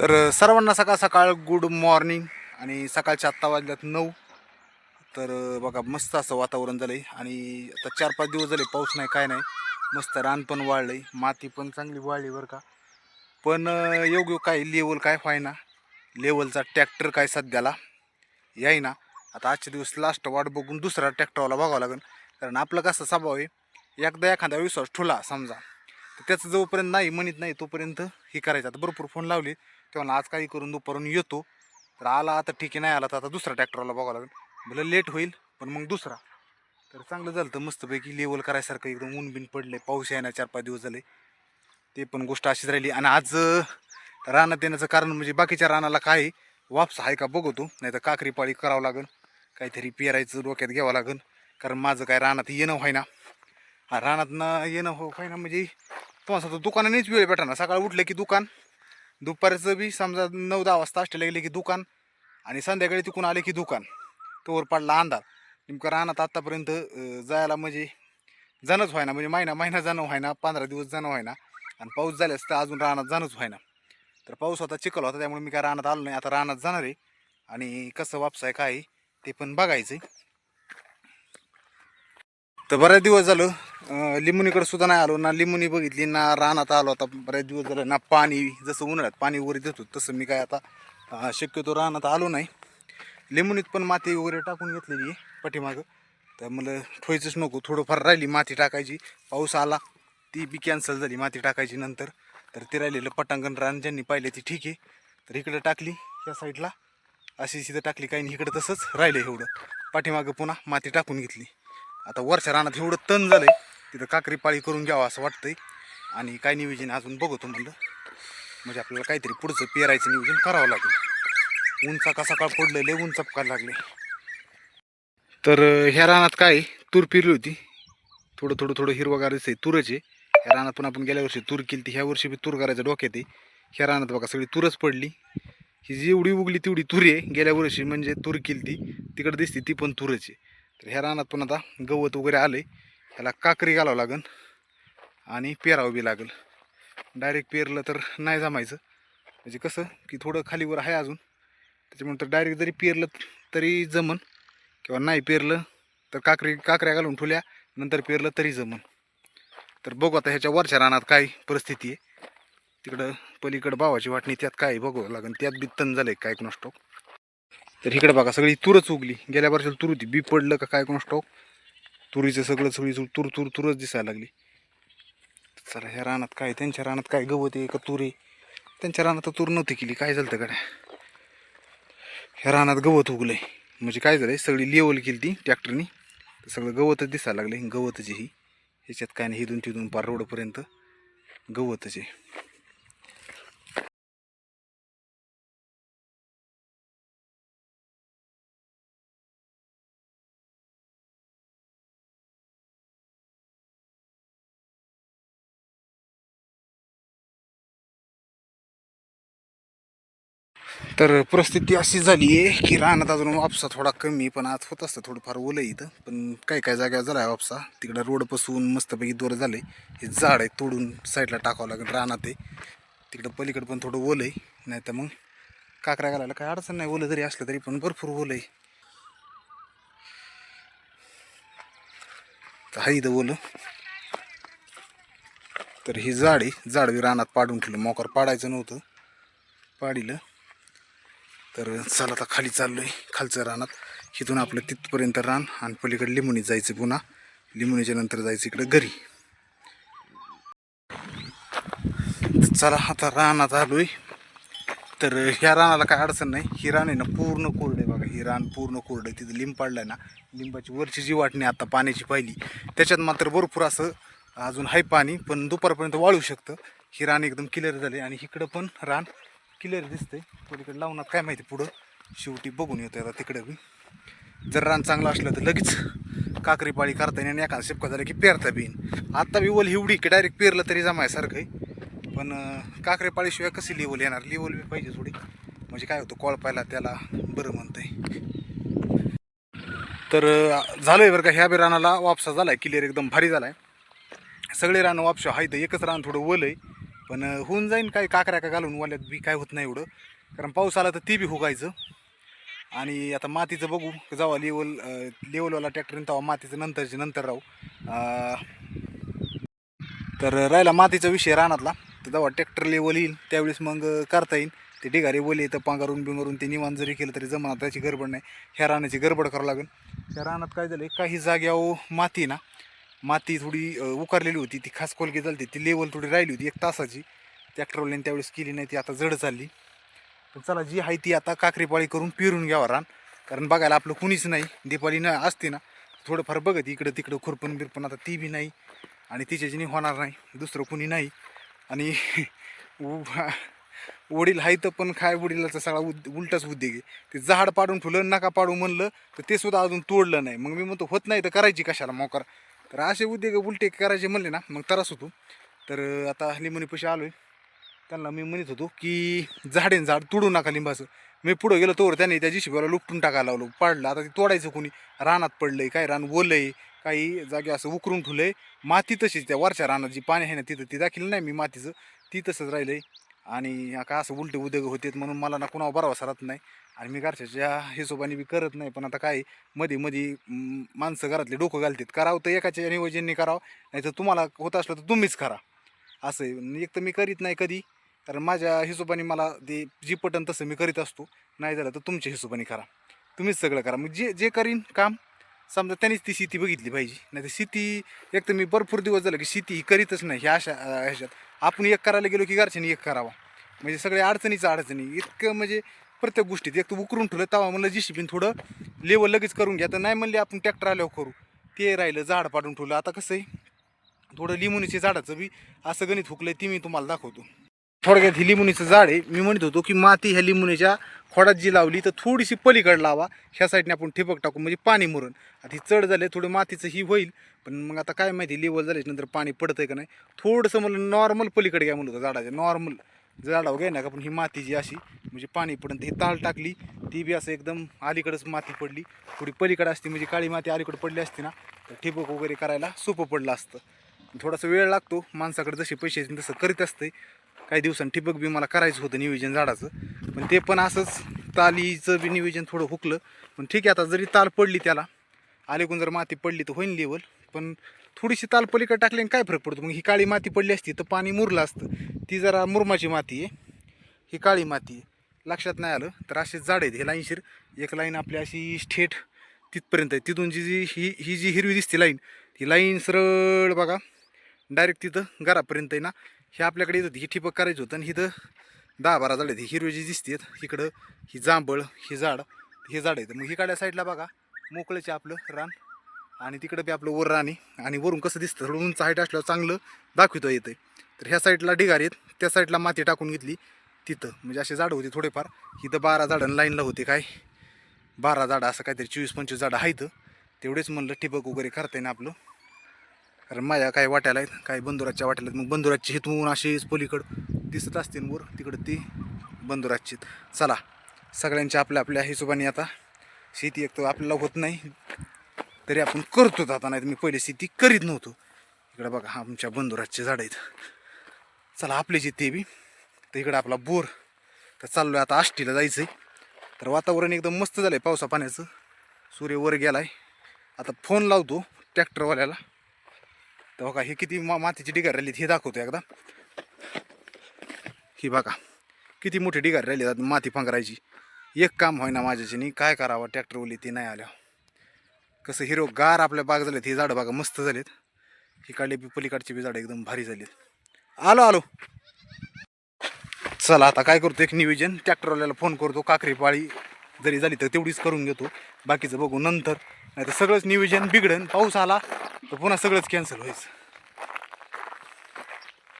तर सर्वांना सकाळ सकाळ गुड मॉर्निंग आणि सकाळच्या आत्ता वाजल्यात नऊ. तर बघा मस्त असं वातावरण झालं आहे आणि आता चार पाच दिवस झाले पाऊस नाही काय नाही. मस्त रान पण वाढलंय माती पण चांगली वाढली बरं का. पण योग्य काय लेवल काय व्हायना लेवलचा ट्रॅक्टर काय सध्याला यायना. आता आजच्या दिवस लास्ट वाट बघून दुसरा ट्रॅक्टरवाला बघावं लागेल. कारण आपलं कसं स्वभाव आहे एकदा एखादा विश्वास ठुला समजा. तर त्याचं जोपर्यंत नाही म्हणत नाही तोपर्यंत हे करायचं. आता भरपूर फोन लावले. तेव्हा आज काही करून दुपारून येतो तर आला आता ठीक आहे नाही आला तर आता दुसरा ट्रॅक्टरवाला बघावं लागेल. भलं लेट होईल पण मग दुसरा. तर चांगलं झालं तर मस्तपैकी लेवल करायसारखं एकदम ऊन बिन पडले पाऊस यायला चार पाच दिवस झाले. ते पण गोष्ट अशीच राहिली. आणि आज रानात येण्याचं कारण म्हणजे बाकीच्या रानाला काय वापस आहे का बघतो नाही तर काकरी पाळी करावं लागेल. काहीतरी पेरायचं डोक्यात घ्यावं लागेल. कारण माझं काय रानात येणं व्हाय ना रानात ना येणं हो व्हायना म्हणजे तुम्हाला सांगतो दुकानानेच वेळ भेटा ना सकाळी उठलं की दुकान दुपारचं बी समजा नऊ दहा वाजता असले गेले की दुकान आणि संध्याकाळी तिकून आले की दुकान. तोवर पडला अंधार. नेमकं रानात आत्तापर्यंत जायला म्हणजे जाणंच व्हायना. म्हणजे महिना महिना जाणं व्हायना पंधरा दिवस जाणं व्हायना. आणि पाऊस झाल्यास तर अजून रानात जाणंच व्हायना. तर पाऊस होता चिखल होता त्यामुळे मी काय रानात आलो नाही. आता रानात जाणार आहे. आणि कसं वापस आहे काय आहे ते पण बघायचं आहे तर बऱ्याच दिवस झालं लिंबुनीकडे सुद्धा नाही आलो ना लिंबुनी बघितली ना रानात आलो. आता बऱ्याच दिवस झालं ना पाणी जसं उन्हाळ्यात पाणी वगैरे देतो तसं मी काय आता शक्यतो रानात आलो नाही. लिंबुनीत पण माती वगैरे टाकून घेतलेली आहे पाठीमागं. तर मला ठोयचंच नको थोडंफार राहिली माती टाकायची. पाऊस आला ती बी कॅन्सल झाली माती टाकायची नंतर. तर ते राहिलेलं पटांगण रान ज्यांनी पाहिले ती ठीक आहे. तर इकडं टाकली या साईडला अशी सिधं टाकली काही नाही इकडं तसंच राहिलं एवढं. पाठीमागं पुन्हा माती टाकून घेतली. आता वरच्या रानात एवढं तण झालंय तिथं काकरी पाळी करून घ्यावं असं वाटतंय. आणि काय नियोजन अजून बघतो म्हणलं. म्हणजे आपल्याला काहीतरी पुढचं पेरायचं नियोजन करावं लागेल. उंचा का सकाळ पडलं लय ऊन लागले तर ह्या रानात काय तूर पिरली होती. थोडं थोडं थोडं हिरवगारच आहे तूरच आहे. ह्या रानात पण आपण गेल्या वर्षी तूर केली ह्या वर्षी बी तूर करायचं डोक्यात आहे. ह्या रानात बघा सगळी तूरच पडली. ही जेवढी उगली तेवढी तूर आहे. गेल्या वर्षी म्हणजे तूर केली ती तिकडे दिसते ती पण तूरच आहे. तर ह्या रानात पण आता गवत वगैरे आले ह्याला काकरी घालावं लागेल आणि पेरावं बी लागेल. डायरेक्ट पेरलं तर नाही जमायचं. म्हणजे कसं की थोडं खालीवर आहे अजून. त्याच्यामुळे तर डायरेक्ट जरी पेरलं तरी जमन. किंवा नाही पेरलं तर काकरी काकऱ्या घालून ठेवल्या नंतर पेरलं तरी जमन. तर बघू आता ह्याच्या वरच्या रानात काय परिस्थिती आहे. तिकडं पलीकडं भावाची वाटणी त्यात काय बघावं लागेल त्यात बी तण आहे काय कोणास तर इकडे बघा सगळी तुरच उगली. गेल्या वर्षाला तुर होती. बी पडलं का काय कोण स्टॉक तुरीचं सगळं सगळी तूर तूर तूर तुरच दिसायला लागली. चला ह्या रानात काय त्यांच्या रानात काय गवत आहे का तूर आहे? त्यांच्या रानात तूर नव्हती केली. काय झालं गड्या? ह्या रानात गवत उगलंय. म्हणजे काय झालंय? सगळी लेवल केली ती ट्रॅक्टरनी. सगळं गवतच दिसायला लागलं गवतच ही. ह्याच्यात काय नाही इथून तिथून पार रोडपर्यंत गवतच आहे. तर परिस्थिती अशी झाली आहे की रानात अजून वापसा थोडा कमी पण आज होत असतं थोडंफार ओलं इथं. पण काही काय जागा झाला आहे वापसा. तिकडं रोडपासून मस्तपैकी दोर आहे हे झाड आहे तोडून साईडला टाकावं लागेल रानात आहे. तिकडं पलीकडं पण थोडं ओलं आहे. नाही तर मग काकऱ्या घालायला काय अडचण नाही. ओलं जरी असलं तरी पण भरपूर ओलं आहे. तर हा इथं ओलं. तर ही झाड आहे. झाड रानात पाडून ठेवलं. मोकार पाडायचं नव्हतं. पाडिलं. तर चला आता खाली चाललो आहे खालचं रानात. इथून आपलं तिथपर्यंत रान आणि पलीकडे लिंबुनीत जायचं पुन्हा. लिंबुनीच्या नंतर जायचं इकडं घरी. चला आता रानात आलोय. तर ह्या रानाला काय अडचण नाही. ही रान आहे ना पूर्ण कोरड आहे बघा. ही रान पूर्ण कोरडं आहे. तिथं लिंब आहे ना लिंबाची वरची जी वाटणी आता पाण्याची पाहिली त्याच्यात मात्र भरपूर असं अजून आहे पाणी पण दुपारपर्यंत वाळू शकतं. ही रान एकदम क्लिअर झाली आणि इकडं पण रान क्लिअर दिसतंय. पलीकडे लावणार काय माहिती पुढं. शेवटी बघून येतो आता तिकडं बी. जर रान चांगलं असलं तर लगेच काकरी पाळी करता येईल आणि एखादा शेपका झाला की पेरता बी. येईन बी ओल एवढी की डायरेक्ट पेरलं तरी जमायसारखं आहे. पण काकरी पाळीशिवाय कशी लिवल येणार? लिवल बी पाहिजे थोडी. म्हणजे काय होतं कोळपायला त्याला बरं म्हणतंय. तर झालं झालंय बरं का ह्या बी रानाला वापसा आहे क्लिअर एकदम भारी झाला आहे सगळे रानं वापशा आहे तर एकच रान थोडं ओलं आहे पण होऊन जाईन काही काकऱ्या का घालून वाल्यात बी काय होत नाही एवढं. कारण पाऊस आला तर ती बी हुगायचं. आणि आता मातीचं बघू जेव्हा लेवल लेवलवाला ट्रॅक्टर तेव्हा मातीचं नंतरचे नंतर राहू. तर राहिला मातीचा विषय रानातला. तर जेव्हा ट्रॅक्टर लेवल येईल त्यावेळेस मग करता येईल. ते ढिगारे बोले तर पांघरून बिंगारून ते निवान जरी केलं तरी जमा त्याची गडबड नाही. ह्या रानाची गडबड करावं लागेल. त्या रानात काय झालं काही जाग्यावर माती ना माती थोडी उकारलेली होती. ती खास खोलकी झाली ती लेवल थोडी राहिली होती एक तासाची. ट्रॅक्टरवाल्याने त्यावेळेस केली नाही ती आता जड चालली. पण चला जी आहे ती आता काकरीपाळी करून पिरून घ्यावं रान. कारण बघायला आपलं कुणीच नाही. दीपाली न असते ना. थोडंफार बघत इकडं तिकडं खुरपण बिरपण आता ती बी नाही. आणि तिच्याजीने होणार नाही. दुसरं कुणी नाही. आणि उ- वडील आहे तर पण काय वडिलाचा सगळा उद उलटाच उद्योग आहे. ते झाड पाडून ठुलं नका पाडू म्हणलं तर ते सुद्धा अजून तोडलं नाही. मग मी म्हणतो होत नाही तर करायची कशाला मोकार? तर असे उद्योग उलटे करायचे म्हणले ना मग त्रास होतो. तर आता लिंबणी पैसे आलो आहे त्यांना मी म्हणत होतो की झाडेन झाड तोडू नका लिंबाचं मी पुढं गेलो तोवर त्याने त्या जिशिबाला लुपटून टाकायला लावलं. पाडलं. आता ते तोडायचं कोणी? रानात पडलं आहे काय रान ओलं आहे काही जागे असं उकरून आहे माती तशीच त्या वरच्या रानात जी पाणी आहे ना तिथं ती दाखील नाही मी मातीचं. ती तसंच राहिलं आहे आणि काय असं उलटे उद्योग होतेत म्हणून मला ना कुणावर बरावा राहत नाही. आणि मी घरच्याच्या हिशोबाने बी करत नाही पण आता काय मध्ये मध्ये माणसं घरातले डोकं घालतात. करावं तर एकाच्या नियोजनने करावं नाही तर तुम्हाला होत असलं तर तुम्हीच करा. असं आहे. एक तर मी करीत नाही कधी कारण माझ्या हिशोबाने मला ते जी पटन तसं मी करीत असतो. नाही झालं तर तुमच्या हिशोबाने करा. तुम्हीच सगळं करा. मग जे जे करीन काम समजा त्यांनीच ती शेती बघितली पाहिजे. नाही तर शेती एक तर मी भरपूर दिवस झालं की शेती ही करीतच नाही ह्या अशा ह्याच्यात. आपण एक करायला गेलो की घरच्यांनी एक करावा. म्हणजे सगळे अडचणीचं अडचणी इतकं म्हणजे प्रत्येक गोष्टीत. एक तर उकरून ठेवलं तेव्हा म्हणलं जी शिपीन थोडं लेवल लगेच करून घ्या. तर नाही म्हणले आपण ट्रॅक्टर आल्यावर करू. ते राहिलं झाड पाडून ठेवलं. आता कसं आहे? थोडं लिमुनीच्या झाडाचं बी असं गणित हुकलंय ते मी तुम्हाला दाखवतो. थोडक्यात ही लिमुनीचं झाड आहे. मी म्हणत होतो की माती ह्या लिमुनीच्या खोडात जी लावली तर थोडीशी पलीकडे लावा. ह्या साईडने आपण ठिबक टाकू म्हणजे पाणी मुरण आता ही चढ झाले थोडं मातीचं ही होईल. पण मग आता काय माहिती लेवल झाल्याच्यानंतर पाणी पडतंय का नाही? थोडंसं मला नॉर्मल पलीकडे घ्या म्हणलं होतं झाडाच्या नॉर्मल झाडावर घ्या ना का पण ही माती जी अशी म्हणजे पाणी पडून ही ताल टाकली ती बी असं एकदम अलीकडंच माती पडली. थोडी पलीकडे असती म्हणजे काळी माती अलीकडे पडली असती ना तर ठिबक वगैरे करायला सोपं पडलं असतं. थोडासा वेळ लागतो माणसाकडे जसे पैसे येतील तसं करीत असते. काही दिवसांनी ठिबक बी मला करायचं होतं नियोजन झाडाचं पण ते पण असंच तालीचं बी नियोजन थोडं हुकलं. पण ठीक आहे आता जरी ताल पडली त्याला आलेकून जर माती पडली तर होईन लेवल पण थोडीशी ताल पलीकडे टाकल्याने काय फरक पडतो? मग ही काळी माती पडली असती तर पाणी मुरलं असतं. ती जरा मुरमाची माती आहे. ही काळी माती आहे. लक्षात नाही आलं तर असे झाड आहेत. हे लाईनशीर एक लाईन आपली अशी स्ठेट तिथपर्यंत आहे. तिथून जी जी ही ही जी हिरवी दिसते लाईन ती लाईन सरळ बघा. डायरेक्ट तिथं घरापर्यंत आहे ना. हे आपल्याकडे येत होती ही ठिबक करायचं होतं आणि इथं दहा बारा झाड आहेत. ही हिरवी जी दिसते इकडं ही जांभळ ही झाड हे झाड आहेत. मग ही काड्या साईडला बघा. मोकळ्याचे आपलं रान. आणि तिकडं बी आपलं वर राणी आणि वरून कसं दिसतं? थोडं उंच हाईट असल्यावर चांगलं दाखवितो येतं तर ह्या साईडला ढिगार आहेत. त्या साईडला माती टाकून घेतली तिथं. म्हणजे असे झाडं होते थोडेफार. इथं बारा झाडं लाईनला होते काय? बारा झाडं असं काहीतरी चोवीस पंचवीस झाडं आहेत. तेवढेच म्हणलं ठिबक वगैरे करता ना आपलं. कारण माझ्या काय वाट्याला आहेत काय बंदुराच्या वाट्याला आहेत. मग बंदुराची हिथून अशीच पलीकडं दिसत असतील वर तिकडं ती बंधुराची चला सगळ्यांच्या आपल्या आपल्या हिशोबाने आता शेती एक तर आपल्याला होत नाही. तरी आपण करतो आता नाही मी पहिले शेती करीत नव्हतो. इकडं बघा हा आमच्या बंधुराजचे झाड आहेत. चला आपले जे ते बी. तर इकडं आपला बोर. तर चाललो आहे आता आष्टीला जायचं आहे तर वातावरण एकदम मस्त झालं आहे पावसा पाण्याचं. सूर्य वर गेला आहे आता फोन लावतो ट्रॅक्टरवाल्याला. तर बघा हे किती मा मातीची ढिगार राहिली हे दाखवतो एकदा. ही बघा किती मोठी ढिगार राहिली आहेत माती पांघरायची. एक काम होईना माझ्याच्यानी काय करावं ट्रॅक्टरवाली ते नाही आल्या कसं हिरो गार आपल्या बाग झालेत हे झाडं बागा मस्त झालेत. इकडले बी पलीकडचे बी झाडं एकदम भारी झालेत. आलो आलो. चला आता काय करतो एक नियोजन. ट्रॅक्टरवाल्याला फोन करतो काकरी पाळी जरी झाली तर तेवढीच करून घेतो. बाकीचं बघू नंतर. नाही तर सगळंच नियोजन बिघडन पाऊस आला तर पुन्हा सगळंच कॅन्सल व्हायचं.